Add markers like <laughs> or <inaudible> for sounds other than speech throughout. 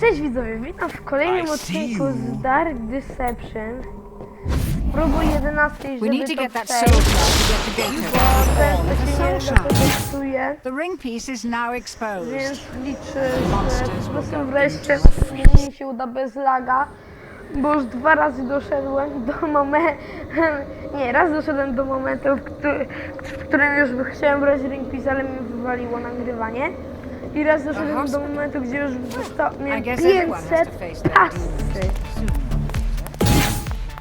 Cześć widzowie, witam w kolejnym odcinku z Dark Deception. Próbuj 11, żeby We need to to get that przejść, to get bo się nie The ring piece is now exposed. więc liczę, że po prostu wreszcie mi się uda bez laga, bo już dwa razy doszedłem do momentu, <laughs> nie, raz doszedłem do momentu, w, któ- w którym już chciałem brać ring piece, ale mi wywaliło nagrywanie. I raz doszedłem do momentu, gdzie już zostało, I miałem guess everyone has 500 to face their pasy. dooms sooner or later.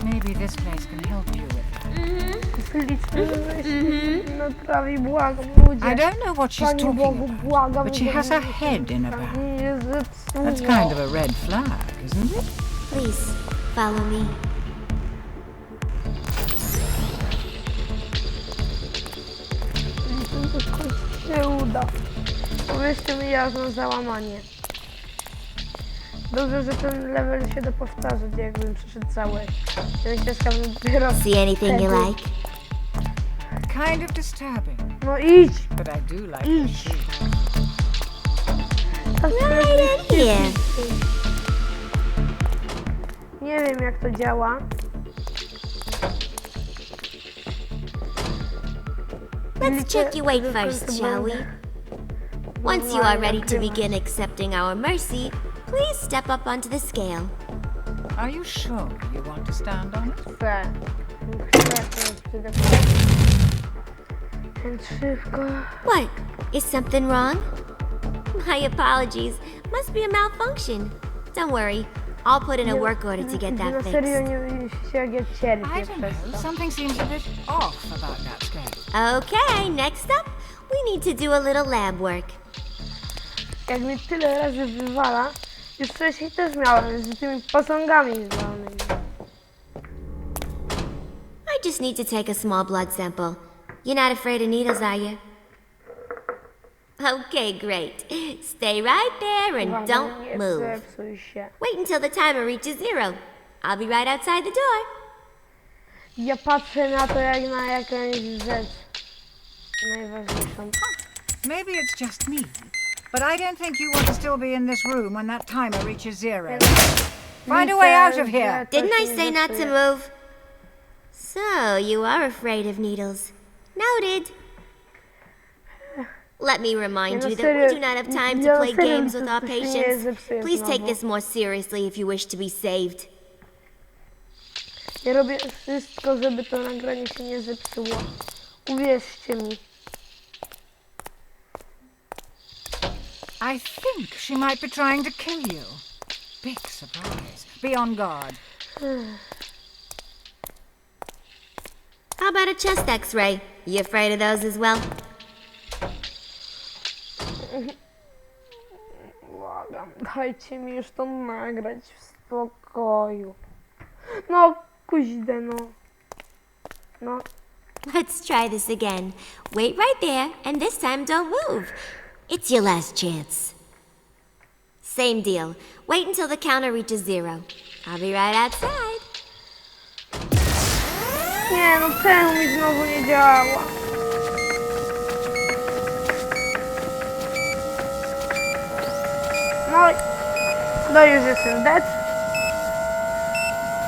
Maybe this place can help you with it. Liczmy, że wreszcie naprawi, błagam ludzie. I don't know what she's Panie talking Bogu, about, błagam. but she has a się head in her back. nie zepsuło. That's kind of a red flag, isn't it? Please, follow me. Się uda. Powiedzcie mi jasno załamanie. Dobrze, że ten level się da powtarzać, jakbym przeszedł cały. Ten ścieżka bym dopiero See anything you like? Kind of disturbing, No idź! but I do like Idź! the. Right in here. Nie wiem jak to działa. Let's check you weight first, shall we? Once you are ready to begin accepting our mercy, please step up onto the scale. Are you sure you want to stand on it? Chcę. Chcę, to jest Więc szybko. What? Is something wrong? My apologies. Must be a malfunction. Don't worry. I'll put in a work order to get Na that serio fixed. nie się cierpię I don't przez know. to. Something seems a bit off about that scale. Okay, next up, we need to do a little lab work. Jak mnie tyle razy wywala, już wcześniej też miałem z tymi posągami zwalonymi. I just need to take a small blood sample. You're not afraid of needles, are you? Okay, great. Stay right there and don't move. Wait until the timer reaches zero. I'll be right outside the door. Ja patrzę na to jak na jakąś rzecz najważniejszą. Maybe it's just me, but I don't think you want to still be in this room when that timer reaches zero. Find a way out of here. Didn't I say not to move? So, you are afraid of needles. Noted. Let me remind you that we do not have time to play games with our to się nie patients. Please take this more seriously if you wish to be saved. Ja robię wszystko, żeby to nagranie się nie zepsuło. Uwierzcie mi. I think she might be trying to kill you. Big surprise. Be on guard. <sighs> How about a chest x-ray? You afraid of those as well? Błagam, dajcie mi już to nagrać w spokoju. No, kuźde, no. No, Let's try this again. Wait right there, and this time don't move. It's your last chance. Same deal. Wait until the counter reaches zero. I'll be right outside. nie, no czemu mi znowu nie działa? No, no już jestem dead.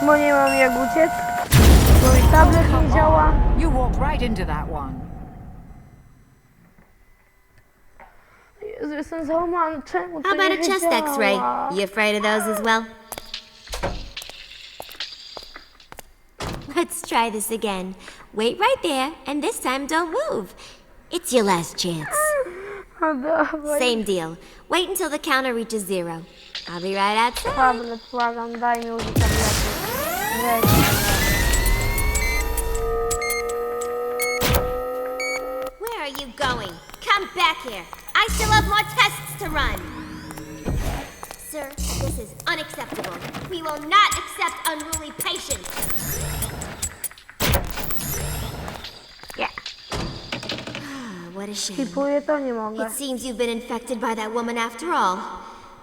Bo nie mam jak uciec. Bo mi tablet nie działa. You walked right into that one. Jezu, jestem załamany. Czemu to How about a chest x-ray? działa? You afraid of those as well? Let's try this again. Wait right there, and this time don't move. It's your last chance. <laughs> Same deal. Wait until the counter reaches zero. I'll be right outside. Tablet, błagam, daj mi użyć tabletu. Weź Where are you going? Come back here. I still have more tests to run. Sir, this is unacceptable. We will not accept unruly patients. Yeah. <sighs> What a shame. Tipuję to nie mogę. It seems you've been infected by that woman after all.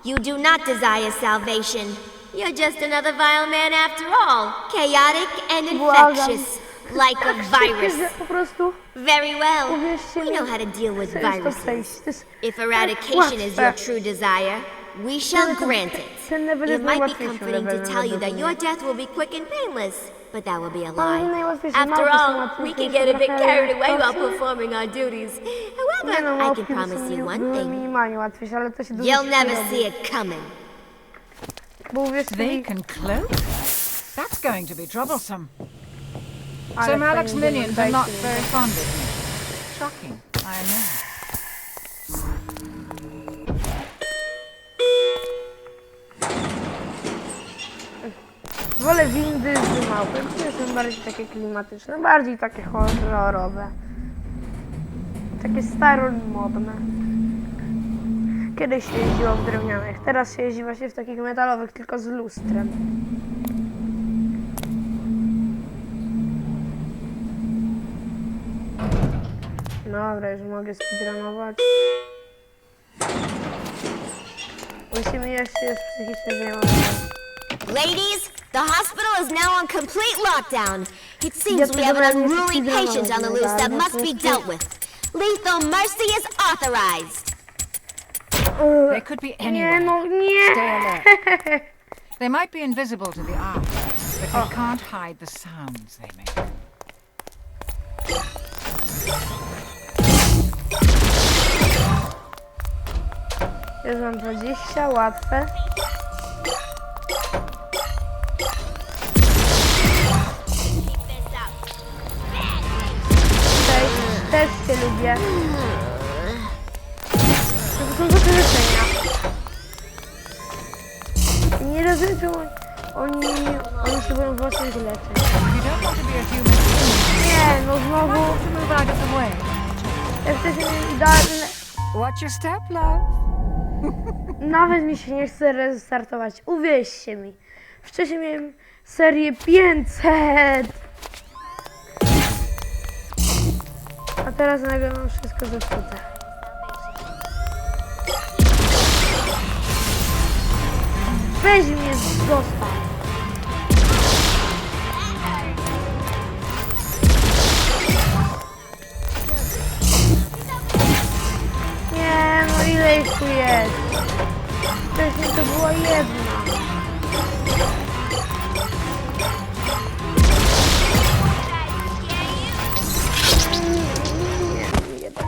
You do not desire salvation. You're just another vile man after all. Chaotic and infectious. Like a virus. Po <laughs> prostu Very well. uwierzcie We mi, know how to deal with chcę już to viruses. przejść. To jest If eradication is your true desire, We shall grant it. Level It jest might be najłatwiejszym comforting to levelem tell you według that mnie. your death will be quick and painless, but that will be a Ale lie. najłatwiejsze After mapy są all, we can get a bit trochę carried away while prostsze. performing our duties. Nie However, I mapki can promise są you one były thing. minimalnie łatwiejsze, ale to się dużo You'll never robi. see it coming. Bo uwierzcie They mi, can cloak? That's going to be troublesome. So minions are not very fond of me. Shocking, I know. Wolę windy z małpy, które są bardziej takie klimatyczne, bardziej takie horrorowe. Takie staromodne. Kiedyś się jeździło w drewnianych, teraz się jeździ właśnie w takich metalowych, tylko z lustrem. Dobra, już mogę speedrunować. Musimy jeszcze jest psychicznie zajmować. Ladies, the hospital is now on complete lockdown. It seems we have an the government is unruly patient on the loose that must be dealt with. Lethal mercy is authorized. They could be Nie anywhere. Stay alert. <laughs> They might be invisible to the eye, but they can't hide the sounds they make. Już mam 20, łatwe. Okej, też cię lubię. To są do wyrzucenia. Nie rozumiem, czemu oni, oni się boją własnych leczyć. Nie, no znowu... Jesteśmy idealne. Watch your step, love. Nawet mi się nie chce restartować. Uwierzcie mi. Wcześniej miałem serię 500. A teraz nagle mam wszystko zepsute. Weź mnie zostaw. Ich tu jest? Wcześniej to była jedna.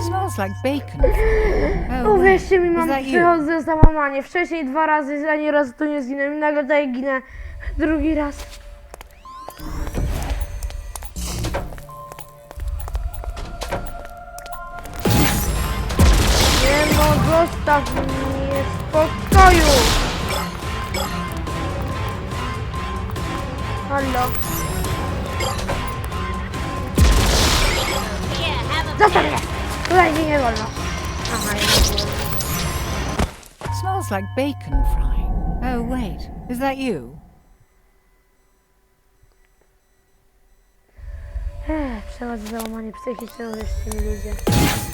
smells like bacon. <laughs> Oh. Uwierzcie mi, Is mam that you? przychodzę załamanie. Wcześniej dwa razy, ani razu tu nie zginąłem. I nagle tutaj ginę drugi raz. Nie wolno. Aha, nie wolno. smells like bacon frying. Oh, wait. Is that you? Ech, <sighs> Przechodzę załamanie psychiczne, uwierzcie mi ludzie.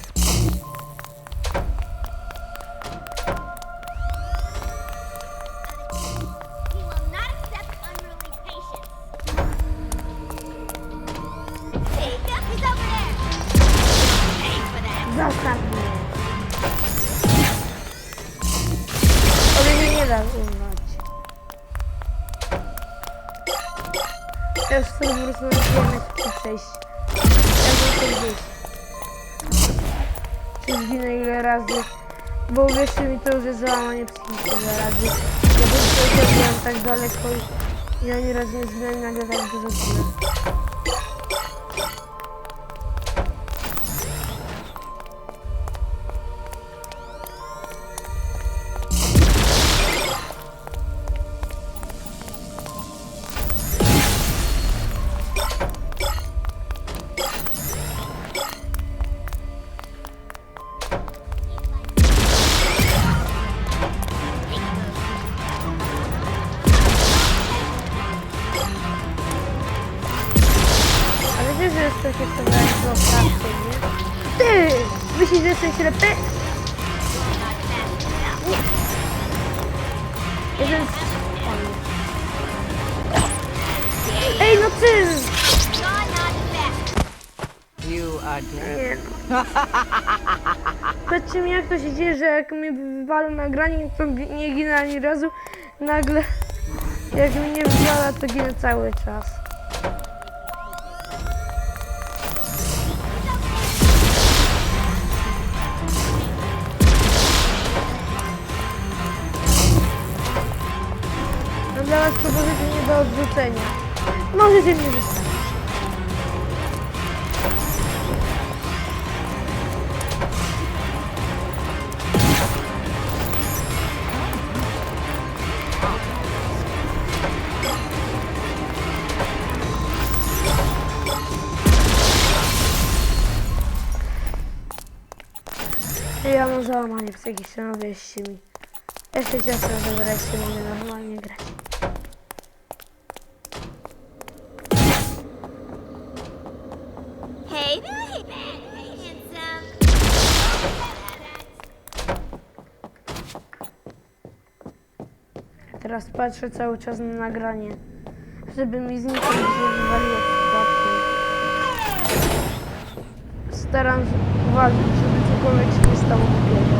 Uwierzcie mi, to już jest załamanie psychiczne ile razy. Ja po prostu byłem tak daleko i, i ani razu nie zginąłem, nagle tak dużo zginę. Z... on. Ej, no ty! You are dead. Powiedzcie mi, jak to się dzieje, że jak mi wywala nagranie, to gi- nie ginę ani razu. Nagle, jak mi nie wywala, to ginę cały czas. Senhor. Nós exigimos isso. Vamos a la persecución de Shimi. Este ya se lo agradecemos de la manera. Teraz patrzę cały czas na nagranie, żeby mi zniknąć nie wywaliło przypadkiem. Staram się uważać, żeby cokolwiek się nie stało głupiego.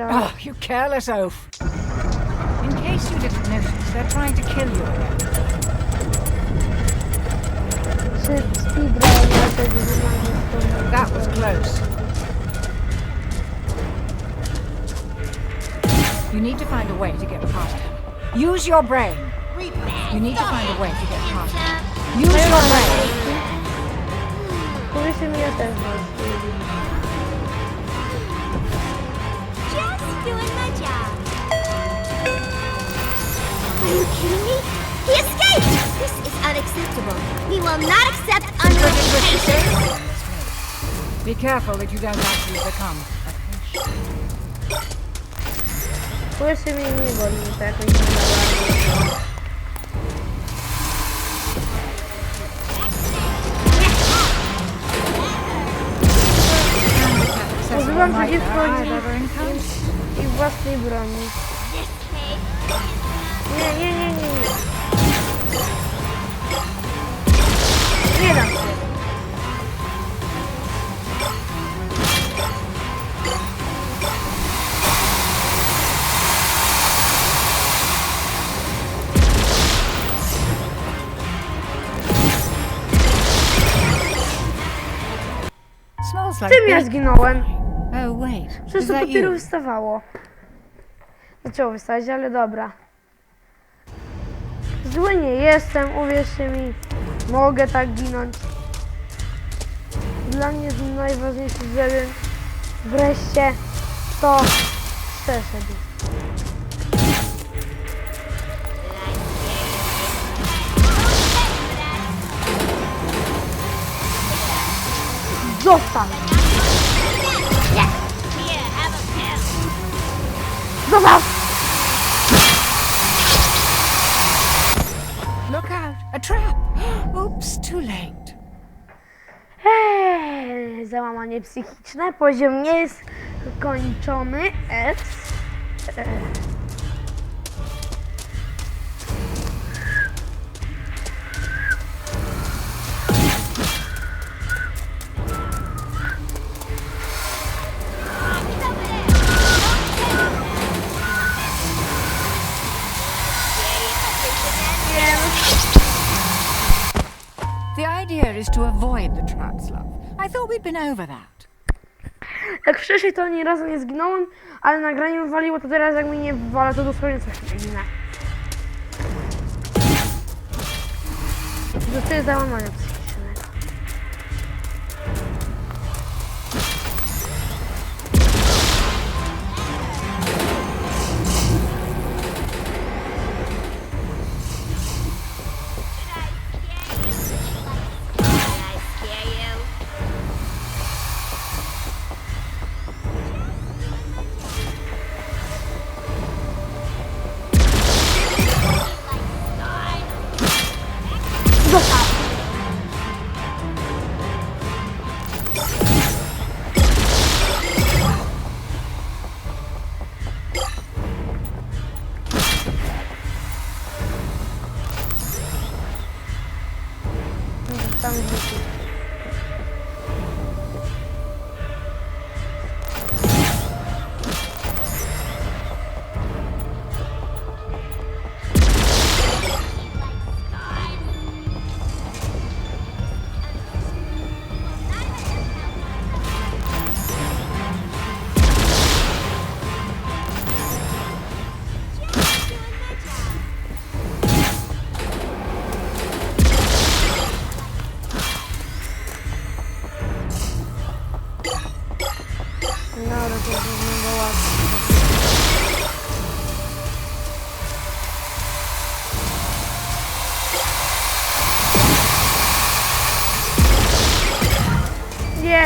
Szybki. Oh, ah, you careless oaf. In case you didn't notice, they're trying to kill you again. Szybki speedrun, dlatego że mam That was close. You need to find a way to get past him. Use your brain. You need to find a way to get past him. Use your brain. Powiedzcie mi, ja też doing my job. Are you kidding me? He escaped! This is unacceptable. We will not accept unreal Be careful that you don't actually become a patient. Powiedzcie mi, nie boli mnie to jakoś nie za bardzo. Używam и вас брони. Не-не-не-не. Не дам Czym ja zginąłem? Oh wait, Przecież to dopiero wystawało. Zaczęło wystawać, ale dobra. Zły nie jestem, uwierzcie mi. Mogę tak ginąć. Dla mnie najważniejsze, żeby wreszcie to przeszedł. Zostań! Zostaw! Look out! A trap! Oops, too late. Eee, załamanie psychiczne, poziom nie jest kończony. S. E. is to avoid the traps, love. I thought we'd been over that. Jak wcześniej to ani razu nie zginąłem, ale nagranie wywaliło, to teraz jak mi nie wywala, to dosłownie coś inne. Dostaję załamania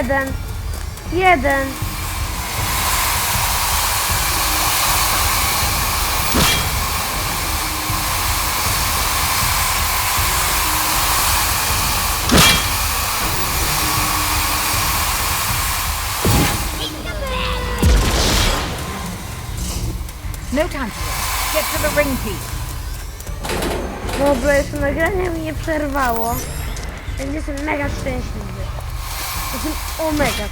Jeden. Jeden. No time to. Get to the ring piece. Dobra, jeszcze nagranie mi nie przerwało. Jestem mega szczęśliwy. Jestem omega.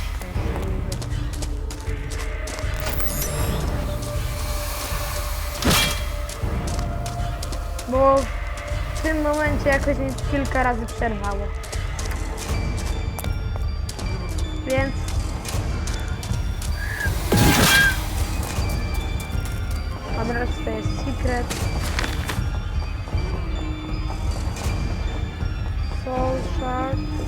Bo w tym momencie jakoś mi kilka razy przerwało. Więc... Dobra, to jest secret. Soul Shard.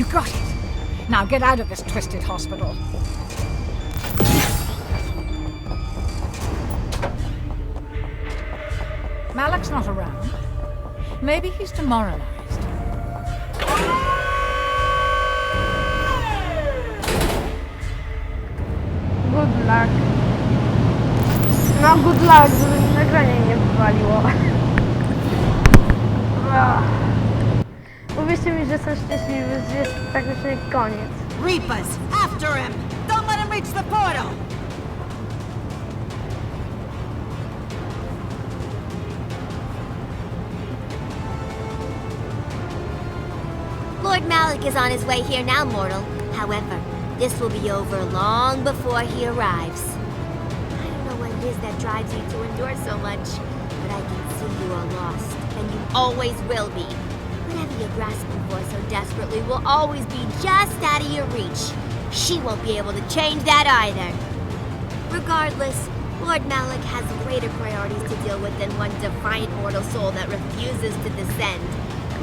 You got it. Now get out of this twisted hospital. Malik's not around. Maybe he's demoralized. Good luck. No, good luck, żeby. Ach. Powiedzcie mi, że jestem szczęśliwy, że jest praktycznie koniec. Reapers, after him! Don't let him reach the portal! Lord Malik is on his way here now, mortal. However, this will be over long before he arrives. I don't know what it is that drives you to endure so much, but I can see you are lost, and you always will be. Grasping for so desperately will always be just out of your reach. She won't be able to change that either. Regardless, Lord Malik has greater priorities to deal with than one defiant mortal soul that refuses to descend.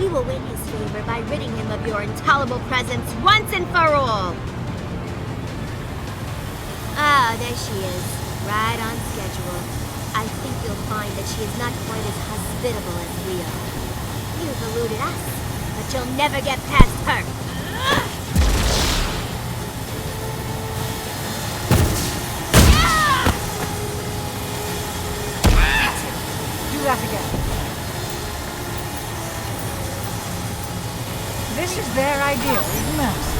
We will win his favor by ridding him of your intolerable presence once and for all. Ah, there she is, right on schedule. I think you'll find that she is not quite as hospitable as we are. You've eluded us, but you'll never get past her. Do that again. This is their idea of mercy.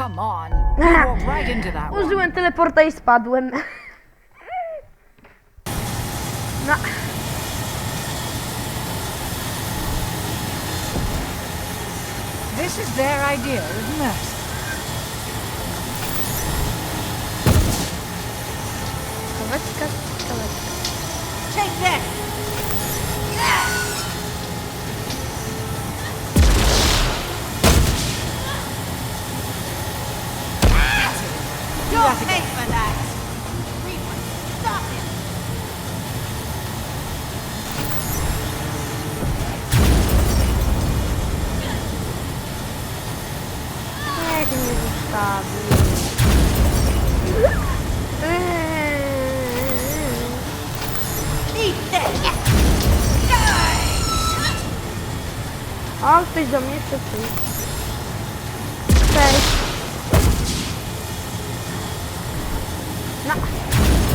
Come on. You walked right into that one. Użyłem teleporta i spadłem. No. This is their idea isn't of mercy. Kaweczka, kaweczka. Take this! that again. for that. Reaper, stop. É que me o.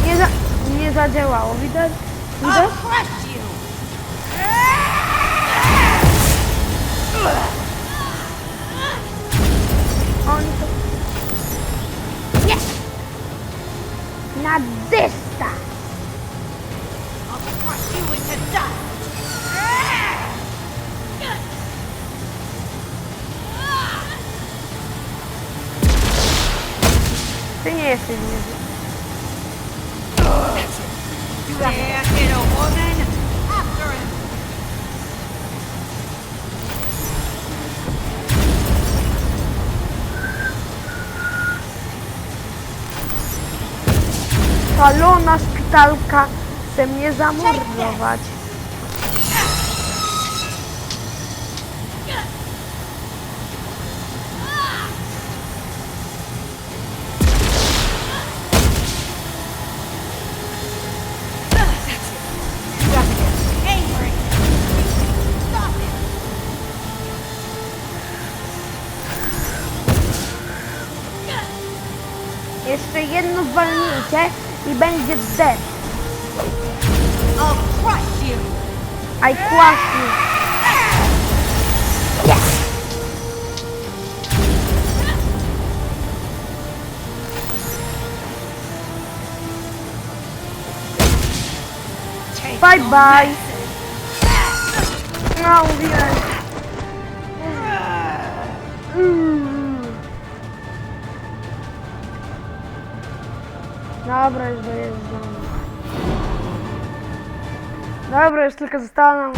nie, za, zadziałało. Widać? Widać? Oni to... Na dysta! Ty nie jesteś niezły. You dare hit! Palona szpitalka chce mnie zamordować. Jeszcze jedno walnięcie i będzie you! I crush you. Take Bye bye. No, mówiłem. Mm. Доброе железо. Доброе, только застану.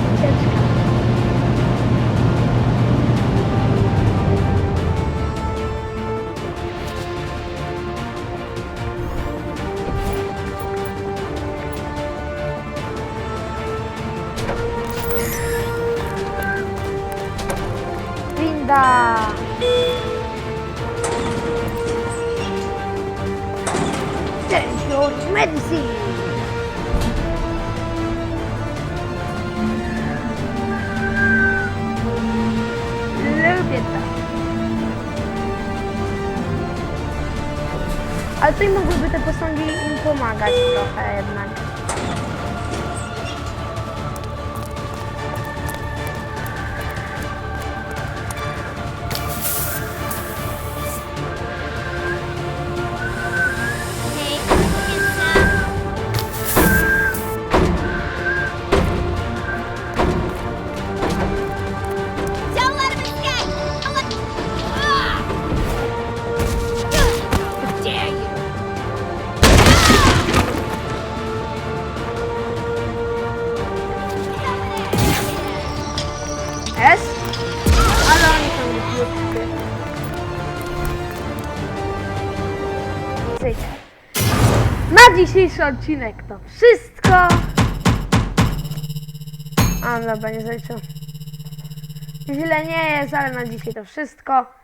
kaca. Dzisiejszy odcinek to wszystko. A, dobra, nie zaliczył. Źle nie jest, ale na dzisiaj to wszystko.